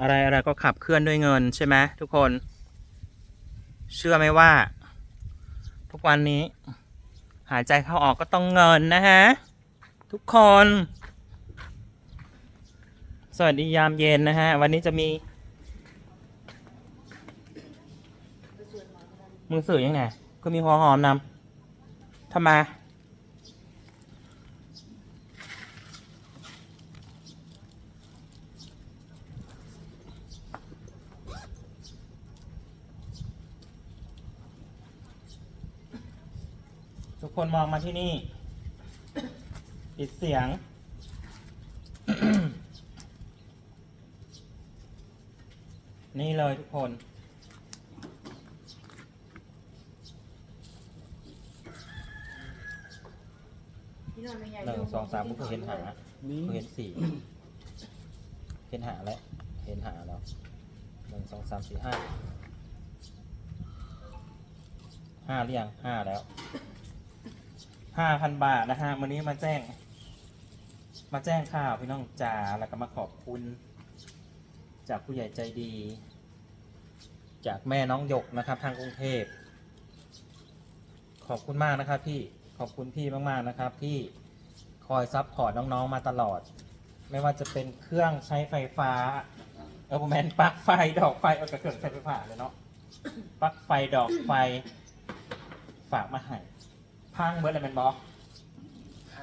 อะไรอะไรก็ขับเคลื่อนด้วยเงินใช่ไหมทุกคน เชื่อไหมว่า ทุกวันนี้ หายใจเข้าออกก็ต้องเงินนะฮะ ทุกคน สวัสดียามเย็นนะฮะ วันนี้จะมีมึงสื่อยังไงก็มีหัวหอมนำทำไม ทุกคนมองมาที่นี่ปิดเสียง นี่เลยทุกคน พี่นอนไม่ใหญ่หนึ่งสองสามก็เห็นหาก็เห็นสี่เห็นหาแล้วเห็นหาแล้วหนึ่งสองสามสี่ห้าห้าหรือยังห้าแล้ว ห้าพันบาทนะฮะวันนี้มาแจ้ง มาแจ้งข่าวพี่น้องจ๋าแล้วก็มาขอบคุณ จากผู้ใหญ่ใจดี จากแม่น้องหยกนะครับ ทางกรุงเทพ ขอบคุณมากนะครับ พี่ขอบคุณพี่มากๆนะครับ ที่คอยซัพพอร์ตน้องๆมาตลอด ไม่ว่าจะเป็นเครื่องใช้ไฟฟ้าเออผมแมนปลั๊กไฟดอกไฟเอากระเครื่องใช้ไฟฟ้าเลยเนาะปลั๊กไฟดอกไฟฝากมาให้ พังเบิร์ดเลยแมนบอ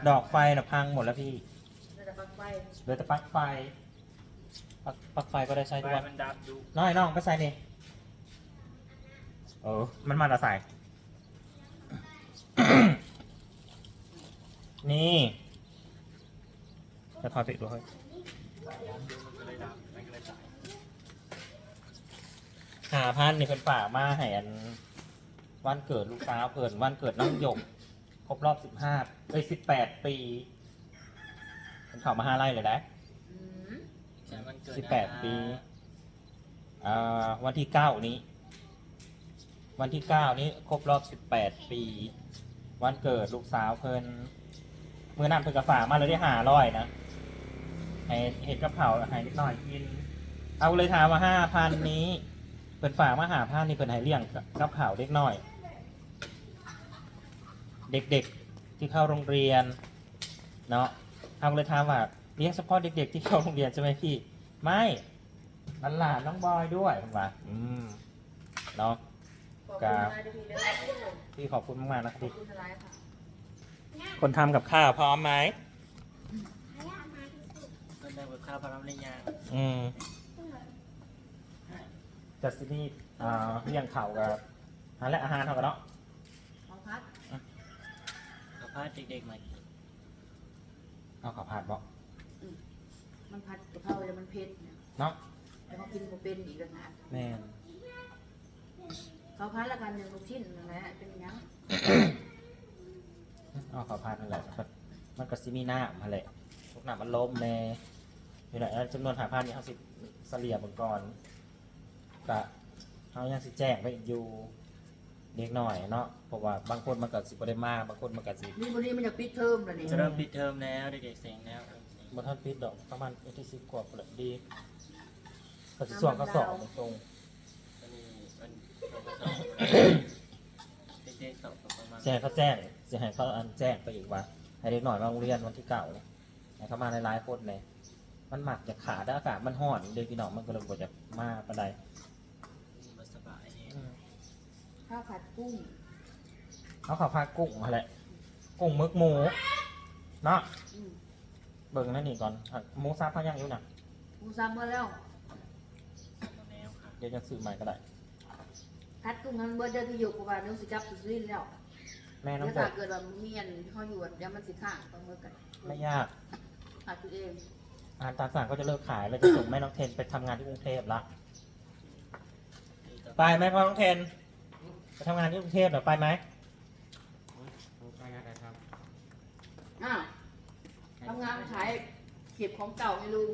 ดอกไฟนะพังหมดแล้วพี่น่าจะปักไฟเหลือแต่ปลั๊กไฟปลั๊กปลั๊กไฟก็ได้ใช้ทุกวันมันดับอยู่น้อยน้องไปใส่นี่เออมันมาละใส่ นี่จะถอยไปอีกด้วยมันก็เลยดับมันก็เลยตายหาพันนี่เป็นฝากมาให้อัน วันเกิดลูกสาวเพิ่นวันเกิดน้องหยก ครบรอบสิบห้าเอ้ยสิบแปดปีเป็นข่าวมาห้าไร่เลยนะอืมใช่มันเกิดสิบแปดปีอ่าวันที่เก้านี้ วันที่เก้านี้ครบรอบสิบแปดปี วันเกิดลูกสาวเพิ่นเมื่อนั้นเพิ่นกระฝากมาเลยได้หาร้อยนะให้เห็ดกระเพราให้นิดหน่อยกิน เอาเลยถามมาห้าพันนี้ เพิ่นฝากมาหาพันนี่เพิ่นให้เลี้ยงกระเพราเล็กน้อย เด็กๆที่เข้าโรงเรียนเนาะเอาเลยถามว่าเลี้ยงเฉพาะเด็ก ๆ ที่เข้าโรงเรียนใช่ไหมพี่ ไม่หลานๆน้องบอยด้วยผมว่าอืมเนาะขอบคุณอะไรด้วยพี่เด้อพี่ขอบคุณมากๆนะคขรัอบบคุณอะไรค่ะคนทำกับข้าวพร้อมไหมมันได้กับข้าวพร้อมในยางอืมจัดสินี่อ่าเลี้ยงข่าวกับอาหารและอาหารเท่ากันเนาะขอพัด กับพาเด็กๆใหม่เอาข้าวผัดบอกมันพัดกะเพราแล้วมันเผ็ดเนี่ยเนาะแล้วเขากินบ่เป็นอีกแล้วนะแม่นเขาพัดละกันหนึ่งลูกชิ้นนั่นแหละเป็นหยังเอาข้าวผัดนั่นแหละมันมันก็ซิมีหน้ามาแหละพวกหน้ามันล้มแน่นี่แหละแล้วจำนวนหาพันนี่เขาสิเสลียบก่อนกะเขายังสิแจ้งไปอีกอยู่ เด็กหน่อยเนาะเพราะว่าบางคนมันก็สิบ่ได้มากบางคนมันก็สินี่วันนี้มันจะปิดเทอมแล้วนี่จะเริ่มปิดเทอมแล้วเด็กๆเสียงแล้วบนท่านปิดดอกประมาณวันที่สิบกว่าเปิดดีก็จะส่วนก็สอบตรงวันนี้วันเด็กๆสอบประมาณๆแจ้งเขาแจ้งจะให้เขาอันแจ้งไปอีกว่าให้เด็กหน่อยมาโรงเรียนวันที่เก่าให้เขามาในหลายๆคนเลยมันหมักจะขาดแล้วอากาศมันห่อนเด็กพี่น้องมันก็เลยบ่จะมาปานใด มันสบายเนี่ย อืม ข้าวผัดกุ้งเอาข้าวผัดกุ้งมาแหละกุ้งมึกหมูเนาะอืมเบิ่งนั่นนี่ก่อนอะหมูซับเขายังอยู่น่ะ หมูซ้ำมาแล้วแนวค่ะเดี๋ยวจะซื้อใหม่ก็ได้พัดกุ้งนั้นเบอร์เดอร์ที่อยู่กับว่านึกสิจับสุดลิ้นแล้วแม่น้องแล้วกถ้าดเกิดว่าเมียนเขาอยู่เดี๋ยวมันสิข้างต้องมือกันไม่ยากผัดตัวเองอาหารตามสั่งก็จะเลิกขายแล้วจะส่งแม่น้องเทนไปทำงานที่กรุงเทพละไปไหมพ่อน้องเทน ไปทำงานที่กรุงเทพเหรอไปไหมไปงานอะไรครับอ้าวทำงานขายเก็บของเก่าให้ลุง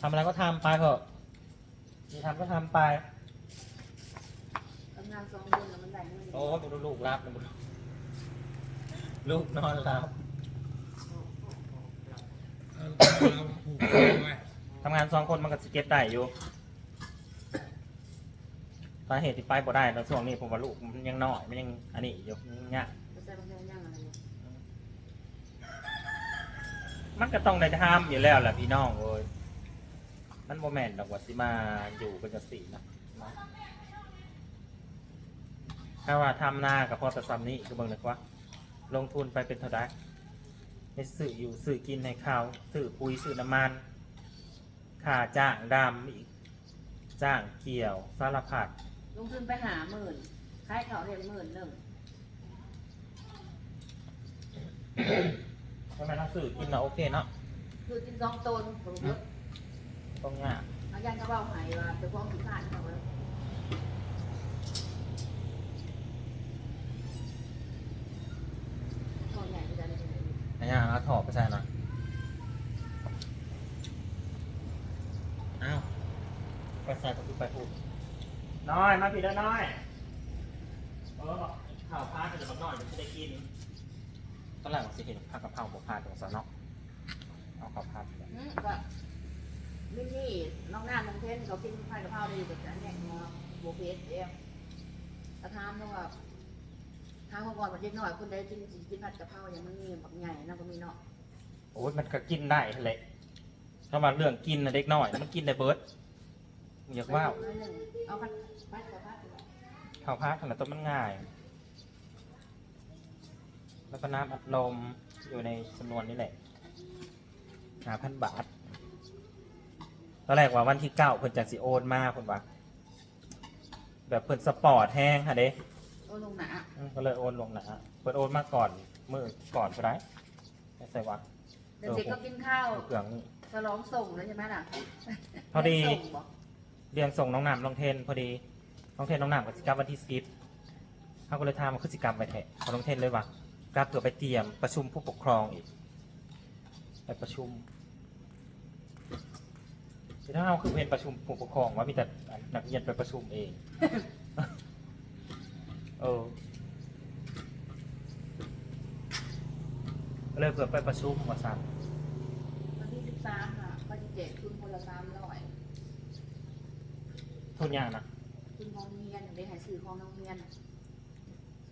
ทำอะไรก็ทำไปเถอะมีทำก็ทำไปทำงานสองเดือนแล้วมันได้เงินโอ้ยบุลูกรับนะบุลูกนอนรับผูกคอไว้ทำงานสองคนมันก็สเก็ตได้อยู่ สาเหตุที่ไปบ่ได้แล้วช่วงนี้ผมว่าลูกมันยังน้อยมันยังอันนี้อยู่ยังยากจะใส่บางอย่างย่างอะไรเนี่ยมันก็ต้องได้ทำอยู่แล้วแหละพี่น้องเอ้ยมันโมแมนดอกว่าสิมาอยู่เป็นจังสีนะเนาะถ้าว่าทำหน้ากับพ่อตะซัมนี่คือเบิ่งเลยว่า ลงทุนไปเป็นเท่าไรไปซื้ออยู่ซื้อกินให้เขาซื้อปุ๋ยซื้อน้ำมันค่าจ้างดำอีกจ้างเกี่ยวสารพัด ลงทุนไปหาหมื่นขายเขาเรียนหมื่นหนึ่งทำไมต้องซื้อกินเนาะโอเคเนาะคือกินสองตนผมเยอะต้องยากอาจารย์ก็บอกให้ว่าเป็นความผิดพลาดเขาเลยก่อนใหญ่อาจารย์จะไหนนะยากเอาถอดไปใส่หน่อยอ้าวไปใส่ก็คือไปพูด น้อยมาผิดแล้วน้อยเออข่าวพาดจะบักน้อยจะได้กินตอนแรกผมสิเห็นผักกะเพราบวพาดตรงสนเนาะเอาข้าวพาดไปอืมก็มินี่น้องหน้าน้องเทนเขากินผัดกะเพราได้อยู่กับจานเนี่ยเนาะโบเพสเองกระทำเนาะว่าทางเขาก่อนมันเล็กน้อยคนใดกินสิกินผัดกะเพราอย่างมันมีแบบใหญ่นะก็มีเนาะโอ้ยมันก็กินได้แหละถ้ามาเรื่องกินนะเด็กน้อย มันกินได้เบิร์ดมึง อยากว่าเอาผัดผัดกะเพราข้าวพาดขนาดต้นมันง่าย แล้วก็น้ำอัดลมอยู่ในจำนวนนี้แหละหาพันบาทตอนแรกว่าวันที่เก้าเพิ่นจากสิโอนมาเพิ่นว่าแบบเพิ่นสปอร์ตแห้งค่ะเด้โอ้ลงหนาอืมก็เลยโอนลงนะเพิ่นโอนมาก่อนมือก่อนก็ได้ไม่ใส่วะเดี๋ยวเด็กก็กินข้าวเครื่องนี่ ฉลองส่งแล้วใช่ไหมล่ะพอดี ส่งบ่ เรียนส่งน้องหนำน้องเทนพอดี น้องเทนน้องหนำกับสิกรรมวันที่สิบเขาก็เลยทำมาคือสิกรรมไปแทะของน้องเทนเลยว่ากลับเพื่อไปเตรียมประชุมผู้ปกครองอีก ไปประชุมที่ถ้าเราคือเป็นประชุมผู้ปกครองว่ามีแต่นักเรียนไปประชุมเอง เออเลยเพื่อไปประชุมมาสั่งวันที่สิบสามอะก็จะแจกทุนคนละสามร้อย ทุนยางนะทุนของเฮียนได้หายสื่อของน้องเฮียน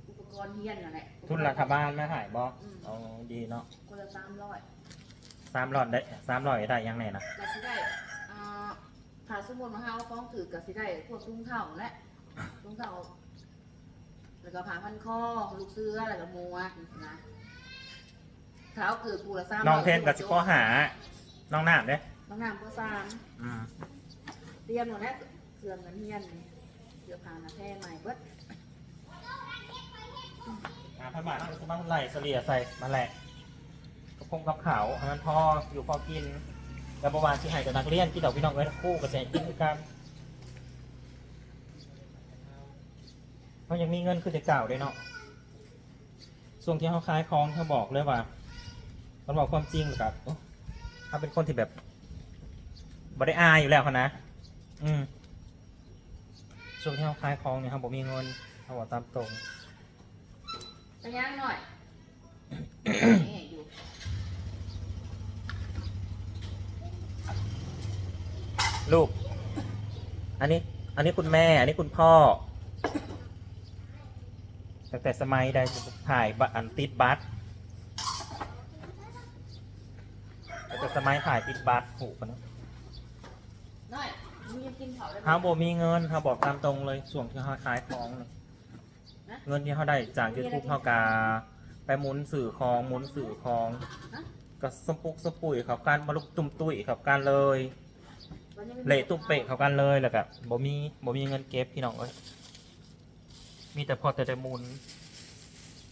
อุปกรณ์เฮียนนั่นแหละทุนรัฐบาลไม่หายบออ๋อดีเนาะคนละสามร้อยสามร้อยได้สามร้อยได้ยังไงนะก็สิได้อ่าถ้าสมมติว่าเฮาฟ้องถือก็สิได้พวกตุ้งเท่าและตุ้งเท่าแล้วก็ผ่าพันคอลูกเสื้อแล้วก็หมัวนะเท้าเกิดกูละสามร้ยน้องเทนกับสิข้อหา น้องน้ำเด้น้องน้ำก็สามอืมเตรียมหมดแล้ว เครื่องกันเฮียนเสื้อผ้าหน้าแพร่ใหม่เบิดหาพันบาทเราจะมาไหลเสลี่ยใส่มาแหละกระพงกับขาวอันนั้นพออยู่พอกินแล้วประมาณที่ใหายกับนักเรียนที่ดอกพี่น้องไว้ทั้งคู่กับแสนกินกันเพราะยังมีเงินคือจะเก่าด้วยเนาะช่วงที่เขาขายของเขาบอกเลยว่ามันบอกความจริงแบบเขาเป็นคนที่แบบบ่ได้อายอยู่แล้วเขานะ อืม ช่วงที่เขาขายของเนี่ยเขาบอกมีเงินเขาบอกตามตรงไปย่างหน่อยนี่อยู่ลูก อันนี้ อันนี้คุณแม่ อันนี้คุณพ่อตั้งแต่สมัยใดถ่ายบัตรอันติดบัตรตั้งแต่สมัยถ่ายติดบัตรหูปะเนอะหน่อย มึงยังกินเผาได้ไหมเขาบอกมีเงินเขาบอกตามตรงเลยส่วนที่เขาขายของเลยเงินที่เขาได้จากยูทูบเขากาไปหมุนสื่อของหมุนสื่อของก็สมปุกสมปุยเขากันมาลุกตุ่มตุ้ยเขากันเลยวันนี้ไม่มีเละตุ้มเปะเขากันเลยแล้วก็บ่มีบ่มีเงินเก็บพี่น้องเอ้ยมีแต่พอแต่ได้หมุน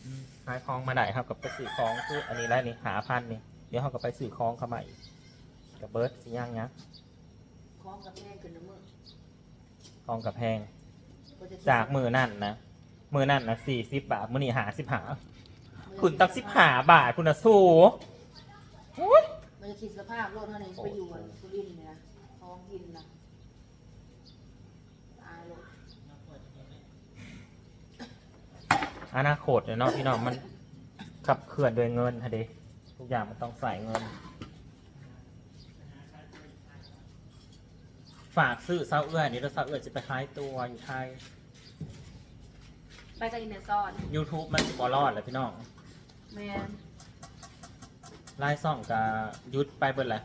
อืมขายของมาได้ครับกับไปสื่อของคืออันนี้แล้วนี่หาพันนี่เดี๋ยวเขาก็ไปสื่อของเข้ามาอีกกับเบิร์ดสิย่างเนี้ยคล้อง กับแม่ขึ้นน้ำมือของกับแพงก็จะจากมือนั่นนะ มือนั่นนะสี่สิบบาท มือนี่หาสิบหา คุณตักสิบหาบาท คุณนะสู้มันจะคิดสภาพรถเท่านี้ไปอยู่อันสุรินทร์เนี่ยนะคล้องกินนะตายเลยอนาคตเนี่ยเนาะพี่น้องมันขับเคลื่อนโดยเงินฮะเดทุกอย่างมันต้องใส่เงิน ฝากซื้อเซาเอื้อยนี่แล้วเซาเอื้อยจะไปขายตัวอยู่ไทย ไปจากอินเนซอน YouTube มันสิบอรอดเลยพี่น้องแมนไลฟ์ส่องกับยุดไปเบิดแหละ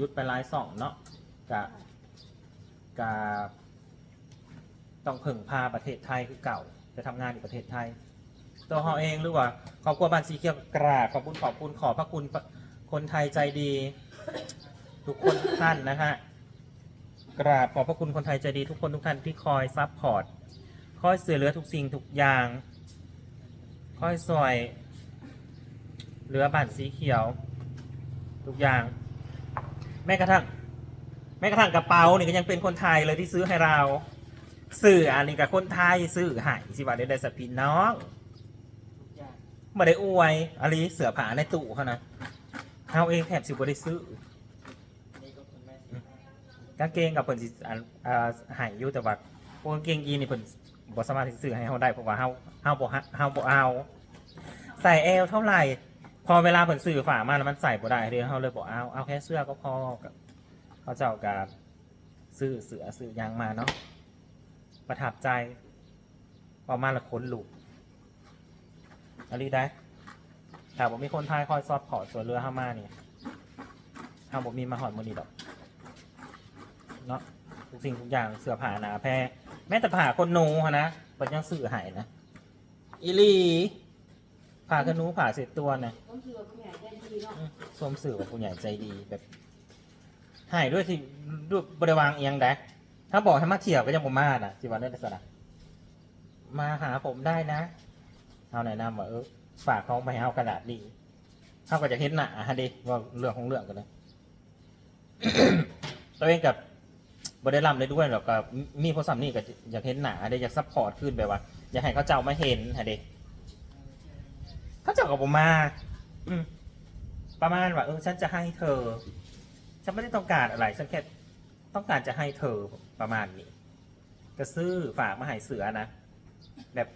ยุดไปไลฟ์ส่องเนาะกับกับต้องพึ่งพาประเทศไทยคือเก่าจะทำงานอยู่ประเทศไทย ตัวเขาเองหรือว่าครอบครัวบ้านสีเขียวกราบขอบคุณขอบคุณขอบพระคุณคนไทยใจดี ทุกคนทุกท่านนะฮะ กราบขอบพระคุณคนไทยใจดีทุกคนทุกท่านที่คอยซัพพอร์ต คอยเสือเหลือทุกสิ่งทุกอย่าง คอยสวยเหลือบัตรสีเขียว ทุกอย่าง แม้กระทั่ง แม้กระทั่งกระเป๋านี่ก็ยังเป็นคนไทยเลยที่ซื้อให้เรา สื่ออันนี้กับคนไทยซื้อให้สิว่าได้ได้สปินน้องทุกอย่ได้อวยอันนี้เสือผาในตู้เขานะเอาเองแถบสิบ่ได้ซื้อ กางเกงกับเพิ่นสิอ่าให้อยู่แต่ว่าพวกกางเกงยีนนี่เพิ่นบ่สามารถที่ซื้อให้เฮาได้เพราะว่าเฮาเฮาบ่เฮาบ่เอาใส่เอวเท่าไหร่ พอเวลาเพิ่นซื้อฝามาแล้วมันใส่บ่ได้เด้เฮาเลยบ่เอาเอาแค่เสื้อก็พอกับเขาเจ้ากับซื้อเสือซื้อยางมาเนาะประทับใจพอมาและขนลุกอันนี้ได้ถ้าบ่มีคนไทยคอยซอดพอร์ตส่วนเรือเฮามานี่เฮาบ่มีมาหอดมื้อนี้ดอก เนาะทุกสิ่งทุกอย่างเสื้อผ้าหนาแพรแม้แต่ผ้าคนหนูฮะนะเป็นยังสื่อใหายนะอีหลีผ้าคนหนูผ้าเสร็จตัวเนี่ยต้องเชื่อผู้ใหญ่ใจดีเนาะอืมสวมสื่อกับผู้ใหญ่ใจดีแบบใหายด้วยที่ด้วยบริวางเอียงแดะถ้าบอกให้มาเที่ยวก็ยังบ่มาน่ะจีวันเล่นสนะมาหาผมได้นะเอาไหนนำว่าเออฝากเขาไปให้เอากระดาษดีเขาก็จะเห็นหนาฮะดิว่าเรื่องของเรื่องกันเลยตัวเองกับ บริลัมเลยด้วยหรอกกับมีโพสต์นี่ก็อยากเห็นหนาเดอยากซัพพอร์ตขึ้นแบบว่า อยากให้เขาเจ้ามาเห็นฮะเดเขาเจ้ากับผมมา อืมประมาณว่าเออฉันจะให้เธอ ฉันไม่ได้ต้องการอะไรฉันแค่ต้องการจะให้เธอประมาณนี้ก็ซื้อฝากมาให้เสือนะแบบ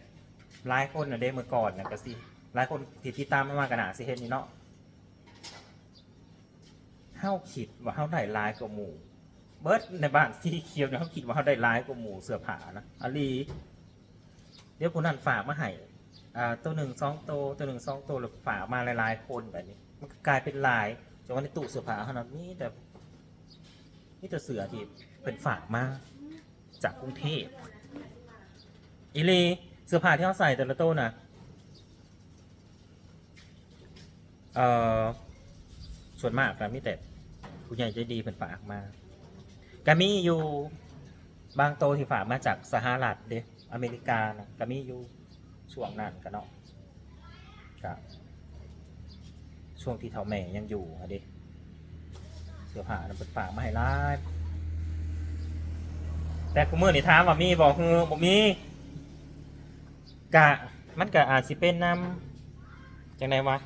หลายคนนะเด้เมื่อก่อนนะก็สิหลายคนที่ที่ตามไม่มากระหนาสิเห็นนี่เนาะเฮาคิดว่าเฮาได้หลายกว่าหมู่ เบิร์ดในบ้านที่เคียวเนี่ยเขาคิดว่าเขาได้หลายกว่าหมูเสือผานะอาลีเดี๋ยวคนนั้นฝากมาให้อ่าตัวหนึ่งสองตัวตัวหนึ่งสองตัวแล้วฝากมาหลายๆคนแบบนี้ มันก็กลายเป็นลายจนวันในตู้เสือผาขนาดนี้แต่นี่แต่เสือที่เป็นฝากมาจากกรุงเทพอีลีเสื้อผ้าที่เขาใส่แต่ละตัวนะเอ่อส่วนมากก็มีแต่ผู้ใหญ่ใจดีเป็นฝากมา ก็มีอยู่บางโตที่ฝากมาจากสหรัฐเดะอเมริกานะก็มีอยู่ช่วงนั้นกันเนาะกับช่วงที่เท่าแม่ยังอยู่อะดิเสื้อผ้านั้นเป็นฝากมาให้ร้านแต่กูมือนี่ถามว่ามีบอกคือบ่มีกะมันกะอาจสิเป็นนำจังไดวะ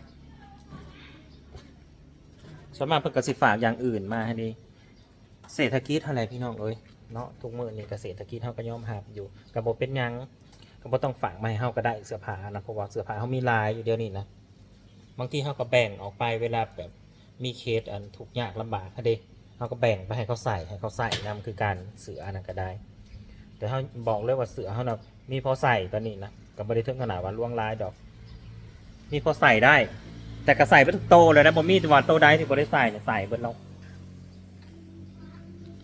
ส่วนมากเพิ่นก็สิฝากอย่างอื่นมาให้ดิ เศรษฐกิจอะไรพี่น้องเอ้ยเนาะทุกมื้อนี่ก็เศรษฐกิจเฮาก็ยอมรับอยู่ก็บ่เป็นหยังก็บ่ต้องฝากมาให้เฮาก็ได้เสื้อผ้านะเพราะว่าเสื้อผ้าเฮามีหลายอยู่เดี๋ยวนี้นะบางทีเขาก็แบ่งออกไปเวลาแบบมีเคสอันทุกข์ยากลำบากเด้เขาก็แบ่งไปให้เขาใส่ให้เขาใส่นำคือการเสืออันนั้นก็ได้ แต่เขาบอกเลยว่าเสือเขานะมีพอใส่ตอนนี้นะก็ไม่ได้ถึงขนาดว่าล่วงลายดอก มีพอใส่ได้ แต่ก็ใส่ไปทุกโตเลยนะผมมีแต่ว่าโตได้ที่บได้ใส่เนี่ยใส่เบิดแล้ว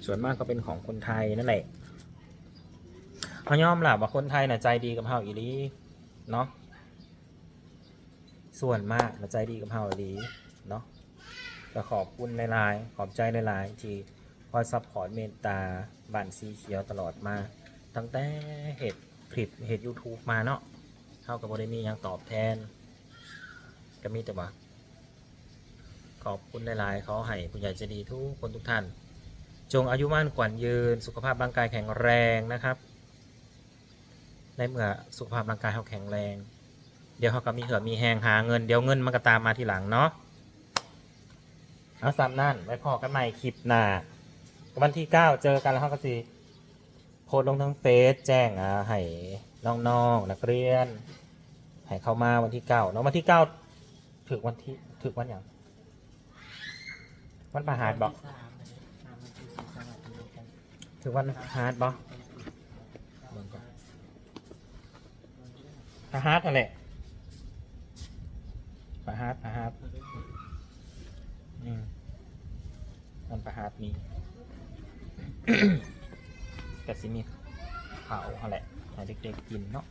ส่วนมากก็เป็นของคนไทยนั่นแหละเขายอมรับว่าคนไทยน่ะใจดีกับเฮาอีหลีเนาะส่วนมากมาใจดีกับเฮาดีเนาะก็ขอบคุณหลายๆขอบใจหลายๆที่คอยซัพพอร์ตเมตตาบ้านสีเขียวตลอดมา ตั้งแต่เหตุคลิปเหตุ YouTube มาเนาะเท่ากับบริมียังตอบแทน ก็มีแต่ว่าขอบคุณหลาย ๆ เขาให้ผู้ใหญ่ใจดีทุกคนทุกท่าน จงอายุมั่นขวัญยืน สุขภาพร่างกายแข็งแรงนะครับ ในเมื่อสุขภาพร่างกายเขาแข็งแรง เดี๋ยวเขาก็มีเหือมีแหงหาเงินเดี๋ยวเงินมันก็ตามมาทีหลังเนาะเอาซ้ำนั่นไว้พอกันใหม่คลิปหน้าวันที่เก้าเจอกันแล้วเขาก็สิโพสลงทั้งเฟซแจ้งอ่าให้น้องๆนักเรียนให้เข้ามาวันที่เก้าเนาะวันที่เก้าถึงวันที่ถึงวันอย่างวันประหารบอก สามอันนี้สามวันที่สี่สานที่หกกันถือวันฮาร์ดบอนพาฮาร์ดนั่นแหละพาฮาร์ดพาฮาร์ดอืมมันพาฮาร์ดมีกสิมีเผาอะไรให้เด็กๆกินเนาะ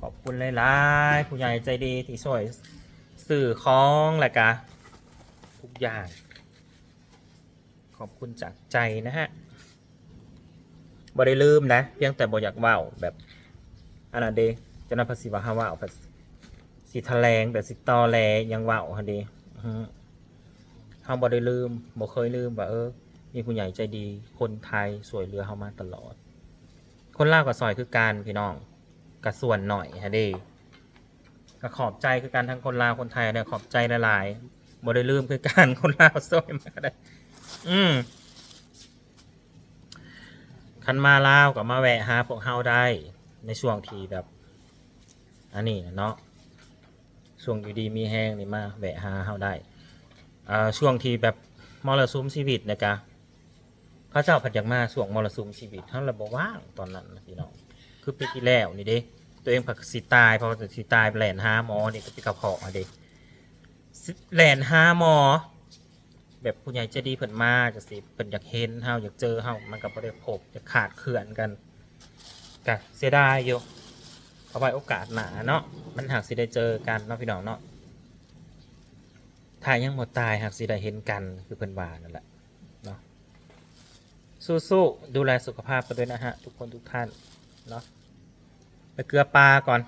ขอบคุณหลายๆผู้ใหญ่ใจดีที่ช่วยสื่อของแหละกะทุกอย่าง ขอบคุณจากใจนะฮะ บ่ได้ลืมนะ เพียงแต่บ่อยากเว้าแบบอันนั้นเดจะนำภาษีว่าฮาเว้าแบบสิแถลงแบบสิตอแลยังเว้าฮะเดฮึเฮาบ่ได้ลืมบ่เคยลืมว่าเออมีผู้ใหญ่ใจดีคนไทยสวยเรือเฮามาตลอด คนลาวกับซอยคือการพี่น้องกับส่วนหน่อยฮะเดก็ขอบใจคือการทั้งคนลาวคนไทยเนี่ยขอบใจหลายๆบ่ได้ลืมคือการคนลาวซอยมากได้ อืม คันมาลาวก็มาแวะหาพวกเฮาได้ในช่วงที่แบบ อันนี้นะเนาะช่วงอยู่ดีมีแห้งนี่มาแวะหาเฮาได้อ่าช่วงที่แบบมรสุมชีวิตนะกะพระเจ้าผัดยากมาช่วงมรสุมชีวิตเฮาระบ่ว่างตอนนั้นนะพี่น้องคือปีที่แล้วนี่เด้ตัวเองผักสิตายเพราะว่าสิตายไปแล่นหาหมอนี่ก็ไปกระเพาะอะเด้สิแล่นหาหมอ แบบผู้ใหญ่ใจะดีเพิ่นมาจะสิเพิ่นอยากเห็นเฮาอยากเจอเฮามันก็บ่ได้พบจะขาดเขื่อนกันก็เสียดายอยู่เอาไว้โอกาสหน้าเนาะมันหากสิได้เจอกันเนาะพี่น้องเนาะถ้ายังบ่ตายหากสิได้เห็นกันคือเพิ่นว่านั่นแหละเนาะสู้ๆดูแลสุขภาพกันด้วยนะฮะ ทุกคนทุกท่านเนาะไปเกลือปลาก่อน